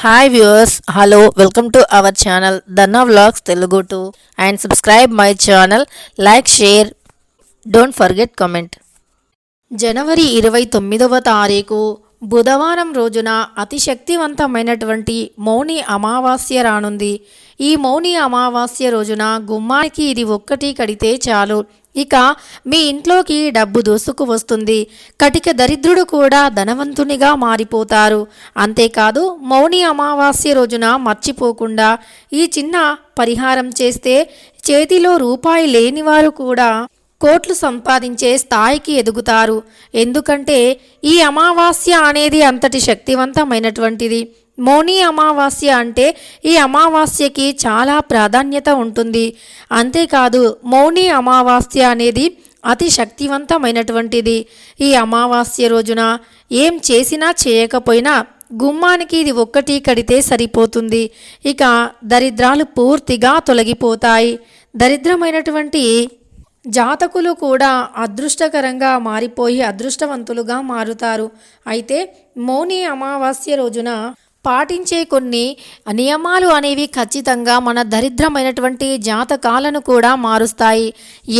Hi viewers hello welcome to our channel Danna vlogs Telugu to and subscribe my channel like share don't forget comment జనవరి ఇరవై తొమ్మిదవ తారీఖు బుధవారం రోజున అతి శక్తివంతమైనటువంటి మౌని అమావాస్య రానుంది. ఈ మౌని అమావాస్య రోజున గుమ్మానికి ఇది ఒక్కటి కడితే చాలు. ఇక మీ ఇంట్లోకి డబ్బు దోసుకు వస్తుంది. కటిక దరిద్రుడు కూడా ధనవంతునిగా మారిపోతారు. అంతేకాదు మౌని అమావాస్య రోజున మర్చిపోకుండా ఈ చిన్న పరిహారం చేస్తే చేతిలో రూపాయి లేనివారు కూడా కోట్లు సంపాదించే స్థాయికి ఎదుగుతారు. ఎందుకంటే ఈ అమావాస్య అనేది అంతటి శక్తివంతమైనటువంటిది. మౌని అమావాస్య అంటే ఈ అమావాస్యకి చాలా ప్రాధాన్యత ఉంటుంది. అంతేకాదు మౌని అమావాస్య అనేది అతి శక్తివంతమైనటువంటిది. ఈ అమావాస్య రోజున ఏం చేసినా చేయకపోయినా గుమ్మానికి ఇది ఒక్కటి కడితే సరిపోతుంది. ఇక దరిద్రాలు పూర్తిగా తొలగిపోతాయి. దరిద్రమైనటువంటి జాతకులు కూడా అదృష్టకరంగా మారిపోయి అదృష్టవంతులుగా మారుతారు. అయితే మౌని అమావాస్య రోజున పాటించే కొన్ని నియమాలు అనేవి ఖచ్చితంగా మన దరిద్రమైనటువంటి జాతకాలను కూడా మారుస్తాయి.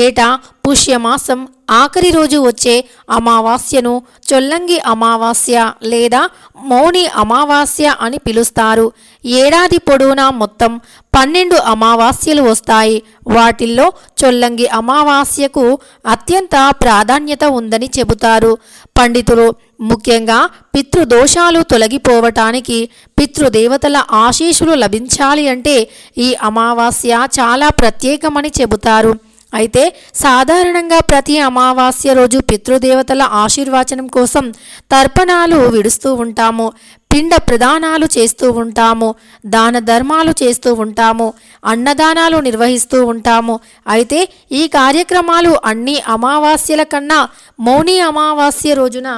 ఏటా? పుష్యమాసం ఆఖరి రోజు వచ్చే అమావాస్యను చొల్లంగి అమావాస్య లేదా మౌని అమావాస్య అని పిలుస్తారు. ఏడాది పొడవునా మొత్తం పన్నెండు అమావాస్యలు వస్తాయి. వాటిల్లో చొల్లంగి అమావాస్యకు అత్యంత ప్రాధాన్యత ఉందని చెబుతారు. పండితులు ముఖ్యంగా పితృదోషాలు తొలగిపోవటానికి పితృదేవతల ఆశీస్సులు లభించాలి అంటే ఈ అమావాస్య చాలా ప్రత్యేకమని చెబుతారు. అయితే సాధారణంగా ప్రతి అమావాస్య రోజు పితృదేవతల ఆశీర్వచనం కోసం తర్పణాలు విడుస్తూ ఉంటాము పిండ ప్రదానాలు చేస్తూ ఉంటాము దాన ధర్మాలు చేస్తూ ఉంటాము అన్నదానాలు నిర్వహిస్తూ ఉంటాము. అయితే ఈ కార్యక్రమాలు అన్ని అమావాస్యల కన్నా మౌని అమావాస్య రోజున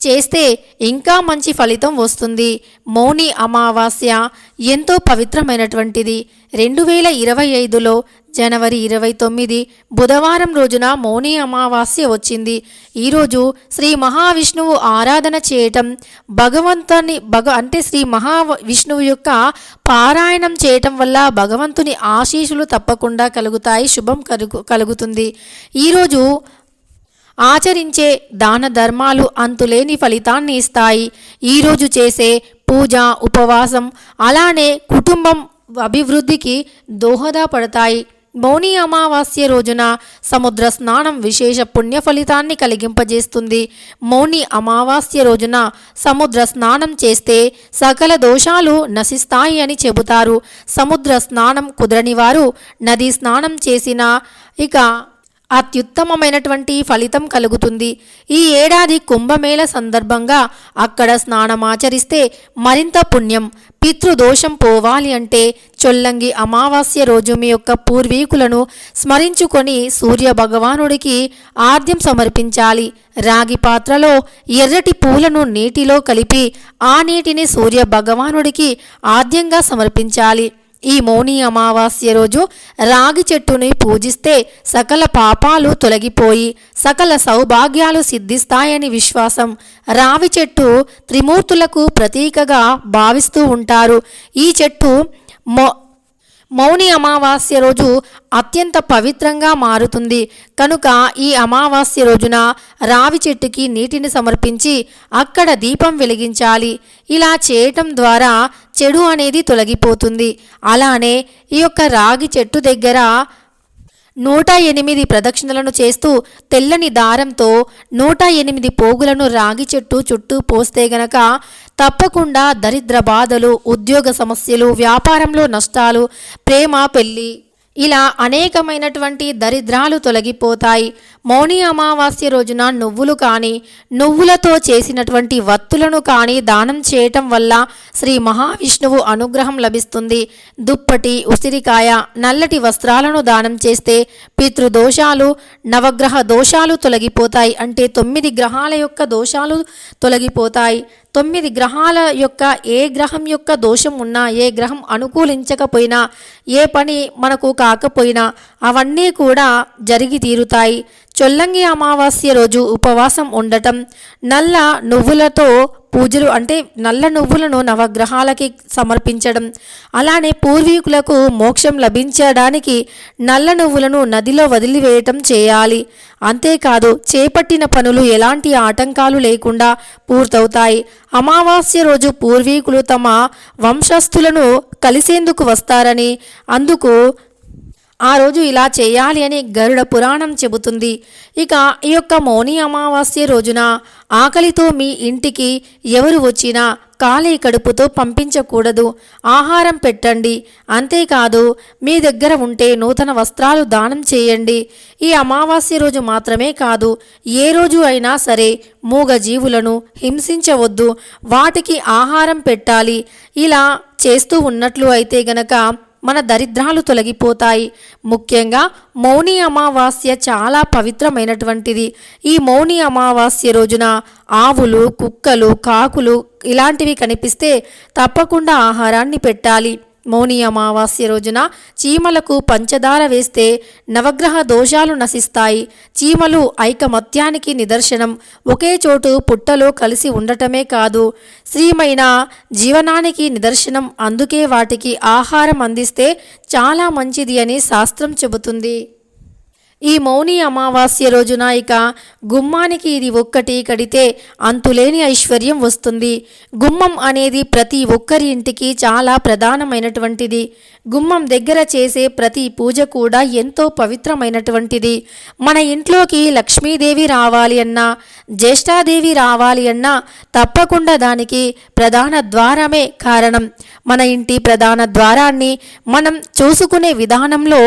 చేస్తే ఇంకా మంచి ఫలితం వస్తుంది. మౌని అమావాస్య ఎంతో పవిత్రమైనటువంటిది. రెండు వేల ఇరవై ఐదులో జనవరి ఇరవై తొమ్మిది బుధవారం రోజున మౌని అమావాస్య వచ్చింది. ఈరోజు శ్రీ మహావిష్ణువు ఆరాధన చేయటం భగవంతుని భగ అంటే శ్రీ మహా విష్ణువు యొక్క పారాయణం చేయటం వల్ల భగవంతుని ఆశీస్సులు తప్పకుండా కలుగుతాయి శుభం కలుగు కలుగుతుంది. ఈరోజు ఆచరించే దాన ధర్మాలు అంతులేని ఫలితాన్ని ఇస్తాయి. ఈరోజు చేసే పూజ ఉపవాసం అలానే కుటుంబం అభివృద్ధికి దోహదపడతాయి. మౌని అమావాస్య రోజున సముద్ర స్నానం విశేష పుణ్య ఫలితాన్ని కలిగింపజేస్తుంది. మౌని అమావాస్య రోజున సముద్ర స్నానం చేస్తే సకల దోషాలు నశిస్తాయి అని చెబుతారు. సముద్ర స్నానం కుదరని వారు నది స్నానం చేసిన ఇక అత్యుత్తమమైనటువంటి ఫలితం కలుగుతుంది. ఈ ఏడాది కుంభమేళ సందర్భంగా అక్కడ స్నానమాచరిస్తే మరింత పుణ్యం. పితృదోషం పోవాలి అంటే చొల్లంగి అమావాస్య రోజు మీ యొక్క పూర్వీకులను స్మరించుకొని సూర్య భగవానుడికి ఆద్యం సమర్పించాలి. రాగి పాత్రలో ఎర్రటి పూలను నీటిలో కలిపి ఆ నీటిని సూర్య భగవానుడికి ఆద్యంగా సమర్పించాలి. ఈ మౌని అమావాస్య రోజు రాగి చెట్టుని పూజిస్తే సకల పాపాలు తొలగిపోయి సకల సౌభాగ్యాలు సిద్ధిస్తాయని విశ్వాసం. రావి చెట్టు త్రిమూర్తులకు ప్రతీకగా భావిస్తూ ఉంటారు. ఈ చెట్టు మొ మౌని అమావాస్య రోజు అత్యంత పవిత్రంగా మారుతుంది. కనుక ఈ అమావాస్య రోజున రావి చెట్టుకి నీటిని సమర్పించి అక్కడ దీపం వెలిగించాలి. ఇలా చేయటం ద్వారా చెడు అనేది తొలగిపోతుంది. అలానే ఈ యొక్క రాగి చెట్టు దగ్గర నూట ఎనిమిది ప్రదక్షిణలను చేస్తూ తెల్లని దారంతో నూట ఎనిమిది పోగులను రాగి చెట్టు చుట్టూ పోస్తే గనక తప్పకుండా దరిద్ర బాధలు ఉద్యోగ సమస్యలు వ్యాపారంలో నష్టాలు ప్రేమ పెళ్ళి ఇలా అనేకమైనటువంటి దరిద్రాలు తొలగిపోతాయి. మౌని అమావాస్య రోజున నువ్వులు కానీ నువ్వులతో చేసినటువంటి వత్తులను కానీ దానం చేయటం వల్ల శ్రీ మహావిష్ణువు అనుగ్రహం లభిస్తుంది. దుప్పటి ఉసిరికాయ నల్లటి వస్త్రాలను దానం చేస్తే పితృదోషాలు నవగ్రహ దోషాలు తొలగిపోతాయి. అంటే తొమ్మిది గ్రహాల యొక్క దోషాలు తొలగిపోతాయి. తొమ్మిది గ్రహాల యొక్క ఏ గ్రహం యొక్క దోషం ఉన్నా ఏ గ్రహం అనుకూలించకపోయినా ఏ పని మనకు కాకపోయినా అవన్నీ కూడా జరిగి తీరుతాయి. చొల్లంగి అమావాస్య రోజు ఉపవాసం ఉండటం నల్ల నువ్వులతో పూజలు అంటే నల్ల నువ్వులను నవగ్రహాలకి సమర్పించడం అలానే పూర్వీకులకు మోక్షం లభించడానికి నల్ల నువ్వులను నదిలో వదిలివేయటం చేయాలి. అంతేకాదు చేపట్టిన పనులు ఎలాంటి ఆటంకాలు లేకుండా పూర్తవుతాయి. అమావాస్య రోజు పూర్వీకులు తమ వంశస్థులను కలిసేందుకు వస్తారని అందుకు ఆ రోజు ఇలా చేయాలి అని గరుడ పురాణం చెబుతుంది. ఇక ఈ యొక్క మౌని అమావాస్య రోజున ఆకలితో మీ ఇంటికి ఎవరు వచ్చినా ఖాళీ కడుపుతో పంపించకూడదు. ఆహారం పెట్టండి. అంతేకాదు మీ దగ్గర ఉంటే నూతన వస్త్రాలు దానం చేయండి. ఈ అమావాస్య రోజు మాత్రమే కాదు ఏ రోజు అయినా సరే మూగ జీవులను హింసించవద్దు. వాటికి ఆహారం పెట్టాలి. ఇలా చేస్తూ ఉన్నట్లు అయితే గనక మన దరిద్రాలు తొలగిపోతాయి. ముఖ్యంగా మౌని అమావాస్య చాలా పవిత్రమైనటువంటిది. ఈ మౌని అమావాస్య రోజున ఆవులు కుక్కలు కాకులు ఇలాంటివి కనిపిస్తే తప్పకుండా ఆహారాన్ని పెట్టాలి. మౌని అమావాస్య రోజున చీమలకు పంచదార వేస్తే నవగ్రహ దోషాలు నశిస్తాయి. చీమలు ఐకమత్యానికి నిదర్శనం. ఒకే చోటు పుట్టలో కలిసి ఉండటమే కాదు. శ్రీమైన జీవనానికి నిదర్శనం. అందుకే వాటికి ఆహారం అందిస్తే చాలా మంచిది అని శాస్త్రం చెబుతుంది. ఈ మౌని అమావాస్య రోజున ఇక గుమ్మానికి ఇది ఒక్కటి కడితే అంతులేని ఐశ్వర్యం వస్తుంది. గుమ్మం అనేది ప్రతి ఒక్కరి ఇంటికి చాలా ప్రధానమైనటువంటిది. గుమ్మం దగ్గర చేసే ప్రతి పూజ కూడా ఎంతో పవిత్రమైనటువంటిది. మన ఇంట్లోకి లక్ష్మీదేవి రావాలి అన్నా జ్యేష్ఠాదేవి రావాలి అన్నా తప్పకుండా దానికి ప్రధాన ద్వారమే కారణం. మన ఇంటి ప్రధాన ద్వారాన్ని మనం చూసుకునే విధానంలో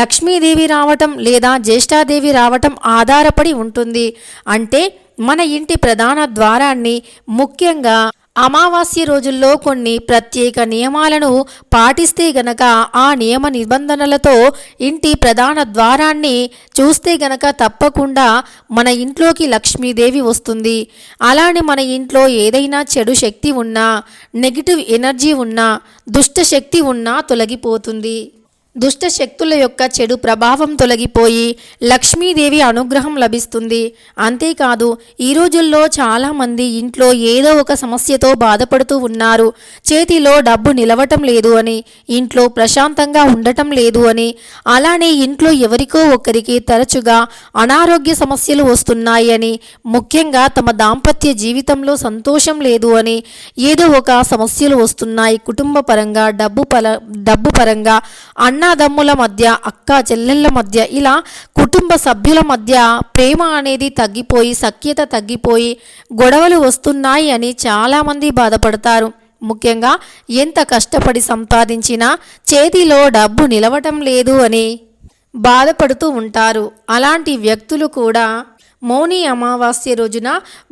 లక్ష్మీదేవి రావటం లేదా జ్యేష్ఠాదేవి రావటం ఆధారపడి ఉంటుంది. అంటే మన ఇంటి ప్రధాన ద్వారాన్ని ముఖ్యంగా అమావాస్య రోజుల్లో కొన్ని ప్రత్యేక నియమాలను పాటిస్తే గనక ఆ నియమ నిబంధనలతో ఇంటి ప్రధాన ద్వారాన్ని చూస్తే గనక తప్పకుండా మన ఇంట్లోకి లక్ష్మీదేవి వస్తుంది. అలానే మన ఇంట్లో ఏదైనా చెడు శక్తి ఉన్నా నెగిటివ్ ఎనర్జీ ఉన్నా దుష్ట శక్తి ఉన్నా తొలగిపోతుంది. దుష్ట శక్తుల యొక్క చెడు ప్రభావం తొలగిపోయి లక్ష్మీదేవి అనుగ్రహం లభిస్తుంది. అంతేకాదు ఈ రోజుల్లో చాలామంది ఇంట్లో ఏదో ఒక సమస్యతో బాధపడుతూ ఉన్నారు. చేతిలో డబ్బు నిలవటం లేదు అని ఇంట్లో ప్రశాంతంగా ఉండటం లేదు అని అలానే ఇంట్లో ఎవరికో ఒకరికి తరచుగా అనారోగ్య సమస్యలు వస్తున్నాయి అని ముఖ్యంగా తమ దాంపత్య జీవితంలో సంతోషం లేదు అని ఏదో ఒక సమస్యలు వస్తున్నాయి. కుటుంబ పరంగా డబ్బు పర డబ్బు పరంగా అన్నాదమ్ముల మధ్య అక్క చెల్లెళ్ళ మధ్య ఇలా కుటుంబ సభ్యుల మధ్య ప్రేమ అనేది తగ్గిపోయి సఖ్యత తగ్గిపోయి గొడవలు వస్తున్నాయి అని చాలామంది బాధపడతారు. ముఖ్యంగా ఎంత కష్టపడి సంపాదించినా చేతిలో డబ్బు నిలవటం లేదు అని బాధపడుతూ ఉంటారు. అలాంటి వ్యక్తులు కూడా మౌని అమావాస్య రోజున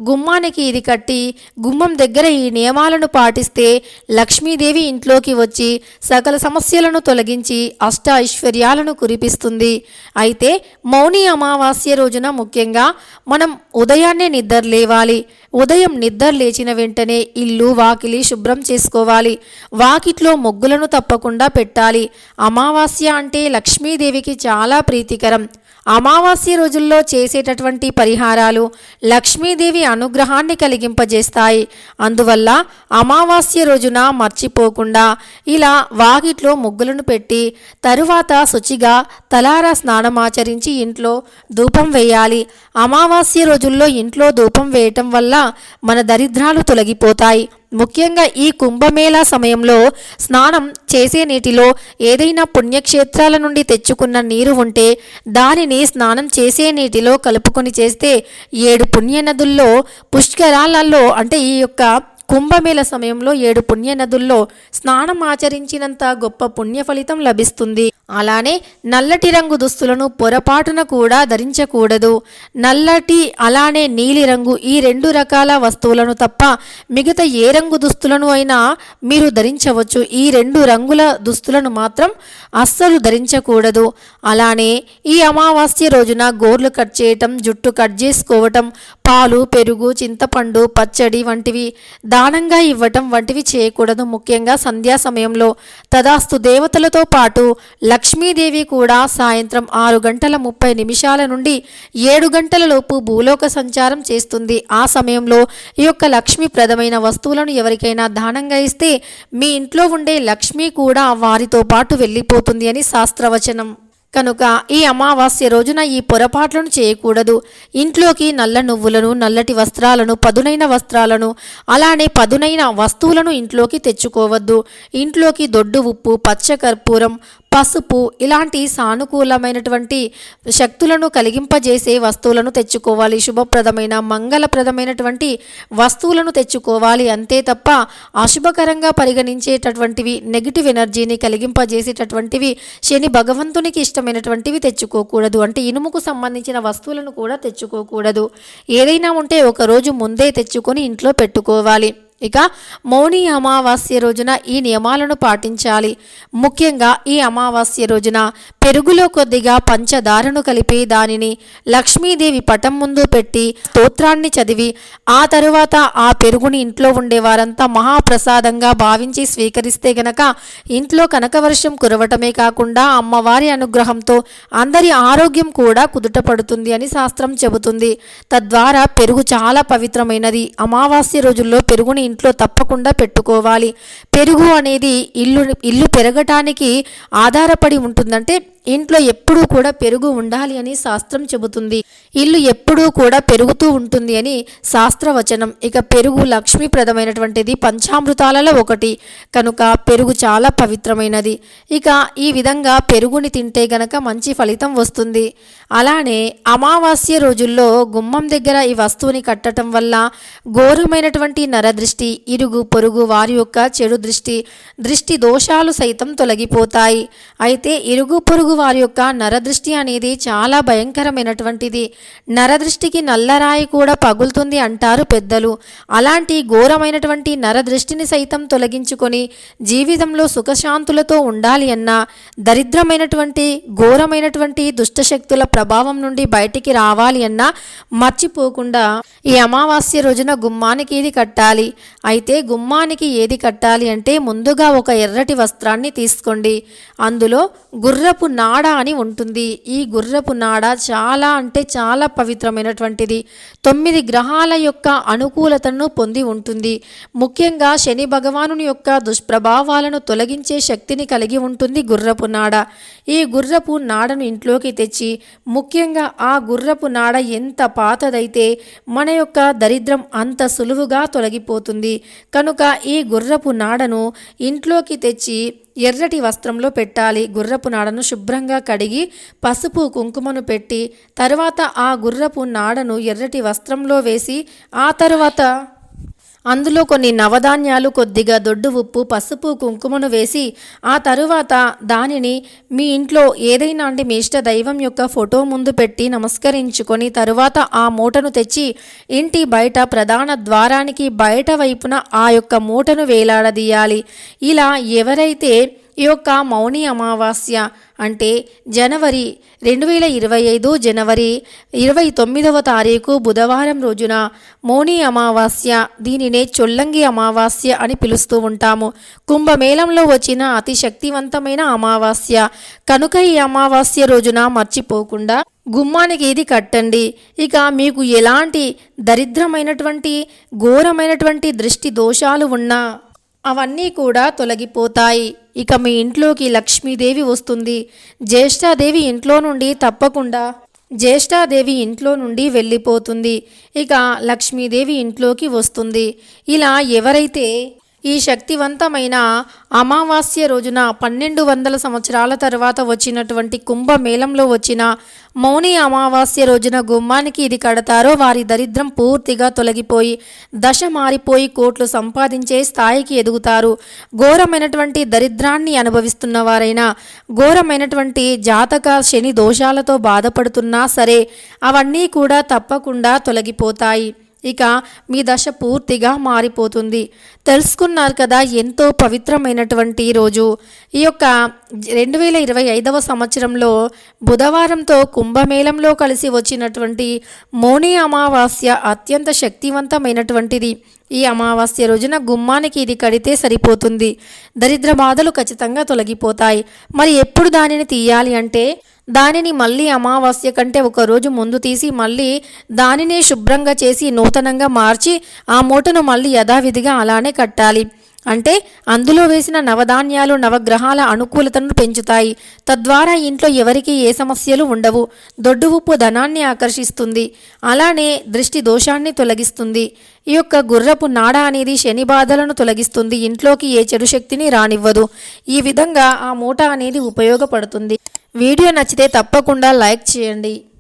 గుమ్మానికి ఇది కట్టి గుమ్మం దగ్గర ఈ నియమాలను పాటిస్తే లక్ష్మీదేవి ఇంట్లోకి వచ్చి సకల సమస్యలను తొలగించి అష్ట ఐశ్వర్యాలను కురిపిస్తుంది. అయితే మౌని అమావాస్య రోజున ముఖ్యంగా మనం ఉదయాన్నే నిద్ర లేవాలి. ఉదయం నిద్ర లేచిన వెంటనే ఇల్లు వాకిలి శుభ్రం చేసుకోవాలి. వాకిట్లో ముగ్గులను తప్పకుండా పెట్టాలి. అమావాస్య అంటే లక్ష్మీదేవికి చాలా ప్రీతికరం. అమావాస్య రోజుల్లో చేసేటటువంటి పరిహారాలు లక్ష్మీదేవి అనుగ్రహాన్ని కలిగింపజేస్తాయి. అందువల్ల అమావాస్య రోజున మర్చిపోకుండా ఇలా వాకిట్లో ముగ్గులను పెట్టి తరువాత శుచిగా తలారా స్నానమాచరించి ఇంట్లో ధూపం వేయాలి. అమావాస్య రోజుల్లో ఇంట్లో ధూపం వేయటం వల్ల మన దరిద్రాలు తొలగిపోతాయి. ముఖ్యంగా ఈ కుంభమేళా సమయంలో స్నానం చేసే నీటిలో ఏదైనా పుణ్యక్షేత్రాల నుండి తెచ్చుకున్న నీరు ఉంటే దానిని స్నానం చేసే నీటిలో కలుపుకొని చేస్తే ఏడు పుణ్య నదుల్లో పుష్కరాలలో అంటే ఈ యొక్క కుంభమేళ సమయంలో ఏడు పుణ్య నదుల్లో స్నానం ఆచరించినంత గొప్ప పుణ్య ఫలితం లభిస్తుంది. అలానే నల్లటి రంగు దుస్తులను పొరపాటున కూడా ధరించకూడదు. నల్లటి అలానే నీలిరంగు ఈ రెండు రకాల వస్తువులను తప్ప మిగతా ఏ రంగు దుస్తులను అయినా మీరు ధరించవచ్చు. ఈ రెండు రంగుల దుస్తులను మాత్రం అస్సలు ధరించకూడదు. అలానే ఈ అమావాస్య రోజున గోర్లు కట్ చేయటం జుట్టు కట్ చేసుకోవటం పాలు పెరుగు చింతపండు పచ్చడి వంటివి దానంగా ఇవ్వటం వంటివి చేయకూడదు. ముఖ్యంగా సంధ్యా సమయంలో తదాస్తు దేవతలతో పాటు లక్ష్మీదేవి కూడా సాయంత్రం ఆరు గంటల ముప్పై నిమిషాల నుండి ఏడు గంటల లోపు భూలోక సంచారం చేస్తుంది. ఆ సమయంలో ఈ యొక్క లక్ష్మీప్రదమైన వస్తువులను ఎవరికైనా దానంగా ఇస్తే మీ ఇంట్లో ఉండే లక్ష్మి కూడా వారితో పాటు వెళ్ళిపోతుంది అని శాస్త్రవచనం. కనుక ఈ అమావాస్య రోజున ఈ పొరపాట్లను చేయకూడదు. ఇంట్లోకి నల్ల నువ్వులను నల్లటి వస్త్రాలను పదునైన వస్త్రాలను అలానే పదునైన వస్తువులను ఇంట్లోకి తెచ్చుకోవద్దు. ఇంట్లోకి దొడ్డు ఉప్పు పచ్చ కర్పూరం పసుపు ఇలాంటి సానుకూలమైనటువంటి శక్తులను కలిగింపజేసే వస్తువులను తెచ్చుకోవాలి. శుభప్రదమైన మంగళప్రదమైనటువంటి వస్తువులను తెచ్చుకోవాలి. అంతే తప్ప అశుభకరంగా పరిగణించేటటువంటివి నెగిటివ్ ఎనర్జీని కలిగింపజేసేటటువంటివి శని భగవంతునికి ఇష్టమైనటువంటివి తెచ్చుకోకూడదు. అంటే ఇనుముకు సంబంధించిన వస్తువులను కూడా తెచ్చుకోకూడదు. ఏదైనా ఉంటే ఒకరోజు ముందే తెచ్చుకొని ఇంట్లో పెట్టుకోవాలి. ఇక మౌని అమావాస్య రోజున ఈ నియమాలను పాటించాలి. ముఖ్యంగా ఈ అమావాస్య రోజున పెరుగులో కొద్దిగా పంచదారను కలిపి దానిని లక్ష్మీదేవి పటం ముందు పెట్టి స్తోత్రాన్ని చదివి ఆ తరువాత ఆ పెరుగుని ఇంట్లో ఉండే వారంతా మహాప్రసాదంగా భావించి స్వీకరిస్తే గనక ఇంట్లో కనకవర్షం కురవటమే కాకుండా అమ్మవారి అనుగ్రహంతో అందరి ఆరోగ్యం కూడా కుదుట పడుతుంది అని శాస్త్రం చెబుతుంది. తద్వారా పెరుగు చాలా పవిత్రమైనది. అమావాస్య రోజుల్లో పెరుగుని ఇంట్లో తప్పకుండా పెట్టుకోవాలి. పెరుగు అనేది ఇల్లు ఇల్లు పెరగటానికి ఆధారపడి ఉంటుందంటే ఇంట్లో ఎప్పుడూ కూడా పెరుగు ఉండాలి అని శాస్త్రం చెబుతుంది. ఇల్లు ఎప్పుడూ కూడా పెరుగుతూ ఉంటుంది అని శాస్త్రవచనం. ఇక పెరుగు లక్ష్మీప్రదమైనటువంటిది పంచామృతాలలో ఒకటి. కనుక పెరుగు చాలా పవిత్రమైనది. ఇక ఈ విధంగా పెరుగుని తింటే గనక మంచి ఫలితం వస్తుంది. అలానే అమావాస్య రోజుల్లో గుమ్మం దగ్గర ఈ వస్తువుని కట్టడం వల్ల ఘోరమైనటువంటి నరదృష్టి ఇరుగు పొరుగు వారి యొక్క చెడు దృష్టి దృష్టి దోషాలు సైతం తొలగిపోతాయి. అయితే ఇరుగు పొరుగు వారి యొక్క నరదృష్టి అనేది చాలా భయంకరమైనటువంటిది. నరదృష్టికి నల్లరాయి కూడా పగులుతుంది అంటారు పెద్దలు. అలాంటి ఘోరమైనటువంటి నరదృష్టిని సైతం తొలగించుకొని జీవితంలో సుఖశాంతులతో ఉండాలి అన్నా దరిద్రమైనటువంటి ఘోరమైనటువంటి దుష్టశక్తుల ప్రభావం నుండి బయటికి రావాలి అన్నా మర్చిపోకుండా ఈ అమావాస్య రోజున గుమ్మానికి ఏది కట్టాలి? అయితే గుమ్మానికి ఏది కట్టాలి అంటే ముందుగా ఒక ఎర్రటి వస్త్రాన్ని తీసుకోండి. అందులో గుర్రపు నాడ అని ఉంటుంది. ఈ గుర్రపు నాడ చాలా అంటే చాలా పవిత్రమైనటువంటిది. తొమ్మిది గ్రహాల యొక్క అనుకూలతను పొంది ఉంటుంది. ముఖ్యంగా శని భగవానుని యొక్క దుష్ప్రభావాలను తొలగించే శక్తిని కలిగి ఉంటుంది గుర్రపు నాడ. ఈ గుర్రపు నాడను ఇంట్లోకి తెచ్చి ముఖ్యంగా ఆ గుర్రపు నాడ ఎంత పాతదైతే మన యొక్క దరిద్రం అంత సులువుగా తొలగిపోతుంది. కనుక ఈ గుర్రపు నాడను ఇంట్లోకి తెచ్చి ఎర్రటి వస్త్రంలో పెట్టాలి. గుర్రపు నాడను శుభ్రంగా కడిగి పసుపు కుంకుమను పెట్టి తర్వాత ఆ గుర్రపు నాడను ఎర్రటి వస్త్రంలో వేసి ఆ తర్వాత అందులో కొన్ని నవధాన్యాలు కొద్దిగా దొడ్డు ఉప్పు పసుపు కుంకుమను వేసి ఆ తరువాత దానిని మీ ఇంట్లో ఏదైనా అంటే మీ ఇష్ట దైవం యొక్క ఫోటో ముందు పెట్టి నమస్కరించుకొని తరువాత ఆ మూటను తెచ్చి ఇంటి బయట ప్రధాన ద్వారానికి బయట వైపున ఆ యొక్క మూటను వేలాడదీయాలి. ఇలా ఎవరైతే ఈ యొక్క మౌని అమావాస్య అంటే జనవరి రెండు వేల ఇరవై ఐదు జనవరి ఇరవై తొమ్మిదవ తారీఖు బుధవారం రోజున మోని అమావాస్య దీనినే చొల్లంగి అమావాస్య అని పిలుస్తూ ఉంటాము. కుంభమేళంలో వచ్చిన అతి శక్తివంతమైన అమావాస్య. కనుక ఈ అమావాస్య రోజున మర్చిపోకుండా గుమ్మానికి ఏది కట్టండి. ఇక మీకు ఎలాంటి దరిద్రమైనటువంటి ఘోరమైనటువంటి దృష్టి దోషాలు ఉన్నా అవన్నీ కూడా తొలగిపోతాయి. ఇక మీ ఇంట్లోకి లక్ష్మీదేవి వస్తుంది. జ్యేష్ఠాదేవి ఇంట్లో నుండి తప్పకుండా జ్యేష్ఠాదేవి ఇంట్లో నుండి వెళ్ళిపోతుంది. ఇక లక్ష్మీదేవి ఇంట్లోకి వస్తుంది. ఇలా ఎవరైతే ఈ శక్తివంతమైన అమావాస్య రోజున పన్నెండు వందల సంవత్సరాల తర్వాత వచ్చినటువంటి కుంభమేళంలో వచ్చిన మౌని అమావాస్య రోజున గుమ్మానికి ఇది కడతారో వారి దరిద్రం పూర్తిగా తొలగిపోయి దశ మారిపోయి కోట్లు సంపాదించే స్థాయికి ఎదుగుతారు. ఘోరమైనటువంటి దరిద్రాన్ని అనుభవిస్తున్న వారైనా ఘోరమైనటువంటి జాతక శని దోషాలతో బాధపడుతున్నా సరే అవన్నీ కూడా తప్పకుండా తొలగిపోతాయి. ఇక మీ దశ పూర్తిగా మారిపోతుంది. తెలుసుకున్నారు కదా ఎంతో పవిత్రమైనటువంటి రోజు. ఈ యొక్క రెండు వేల ఇరవై ఐదవ సంవత్సరంలో బుధవారంతో కుంభమేళంలో కలిసి వచ్చినటువంటి మోని అమావాస్య అత్యంత శక్తివంతమైనటువంటిది. ఈ అమావాస్య రోజున గుమ్మానికి ఇది కడితే సరిపోతుంది. దరిద్ర బాధలు ఖచ్చితంగా తొలగిపోతాయి. మరి ఎప్పుడు దానిని తీయాలి అంటే దానిని మళ్ళీ అమావాస్య కంటే ఒక రోజు ముందు తీసి మళ్ళీ దానినే శుభ్రంగా చేసి నూతనంగా మార్చి ఆ మూటను మళ్ళీ యథావిధిగా అలానే కట్టాలి. అంటే అందులో వేసిన నవధాన్యాలు నవగ్రహాల అనుకూలతను పెంచుతాయి. తద్వారా ఇంట్లో ఎవరికి ఏ సమస్యలు ఉండవు. దొడ్డు ఉప్పు ధనాన్ని ఆకర్షిస్తుంది. అలానే దృష్టి దోషాన్ని తొలగిస్తుంది. ఈ యొక్క గుర్రపు నాడ అనేది శని బాధలను తొలగిస్తుంది. ఇంట్లోకి ఏ చెడు శక్తిని రానివ్వదు. ఈ విధంగా ఆ మూట అనేది ఉపయోగపడుతుంది. వీడియో నచ్చితే తప్పకుండా లైక్ చేయండి.